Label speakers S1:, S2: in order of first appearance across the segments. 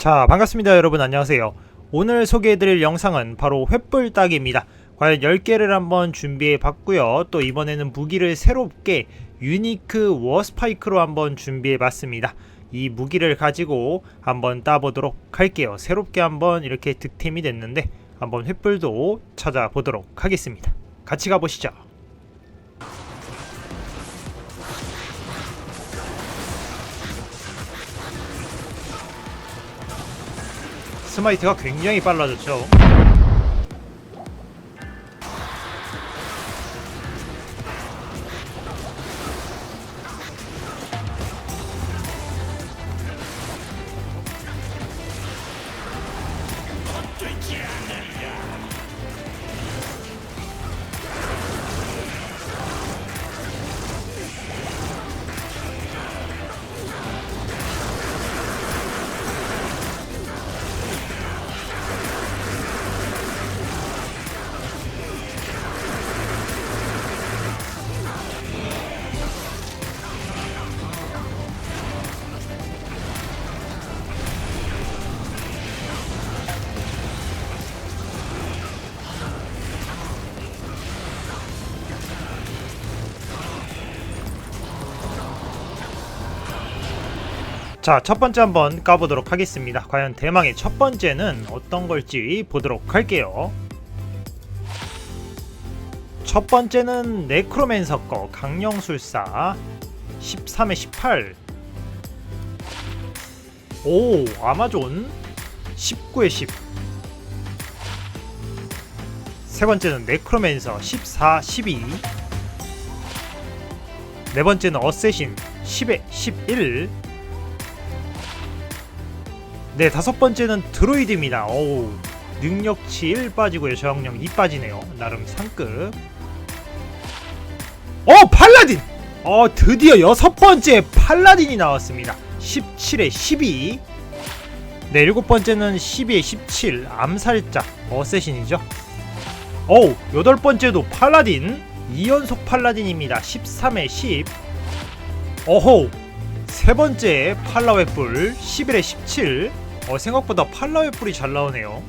S1: 자 반갑습니다 여러분. 안녕하세요. 오늘 소개해드릴 영상은 바로 횃불 따기입니다. 과연 10개를 한번 준비해 봤고요. 또 이번에는 무기를 새롭게 유니크 워스파이크로 한번 준비해 봤습니다. 이 무기를 가지고 한번 따보도록 할게요. 새롭게 한번 이렇게 득템이 됐는데 한번 횃불도 찾아보도록 하겠습니다. 같이 가보시죠 스마이트가 굉장히 빨라졌죠. 자, 첫 번째 한번 까보도록 하겠습니다. 과연 대망의 첫 번째는 어떤 걸지 보도록 할게요. 첫 번째는 네크로맨서 거 강령술사 13에 18. 오, 아마존 19에 10. 세 번째는 네크로맨서 14, 12. 네 번째는 어쌔신 10에 11. 네, 다섯 번째는 드로이드입니다. 어우, 능력치 1 빠지고요. 저항력 2 빠지네요. 나름 상급. 어, 팔라딘! 어, 드디어 여섯 번째 팔라딘이 나왔습니다. 17에 12. 네, 일곱 번째는 12에 17. 암살자. 어쌔신이죠. 어우, 여덟 번째도 팔라딘. 2연속 팔라딘입니다. 13에 10. 어호, 세 번째 팔라웨 뿔 11에 17. 어, 생각보다 팔라웨 뿔이 잘 나오네요.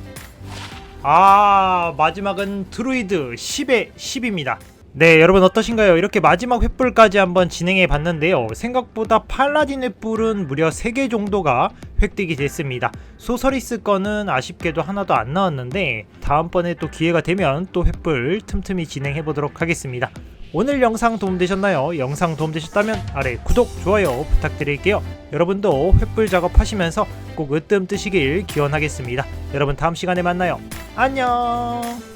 S1: 아, 마지막은 드루이드 10에 10입니다. 네, 여러분 어떠신가요? 이렇게 마지막 횃불까지 한번 진행해 봤는데요. 생각보다 팔라딘 횃불은 무려 3개 정도가 획득이 됐습니다. 소서리스 거는 아쉽게도 하나도 안 나왔는데 다음번에 또 기회가 되면 또 횃불 틈틈이 진행해 보도록 하겠습니다. 오늘 영상 도움되셨나요? 영상 도움되셨다면 아래 구독, 좋아요 부탁드릴게요. 여러분도 횃불 작업하시면서 꼭 으뜸 뜨시길 기원하겠습니다. 여러분 다음 시간에 만나요. 안녕!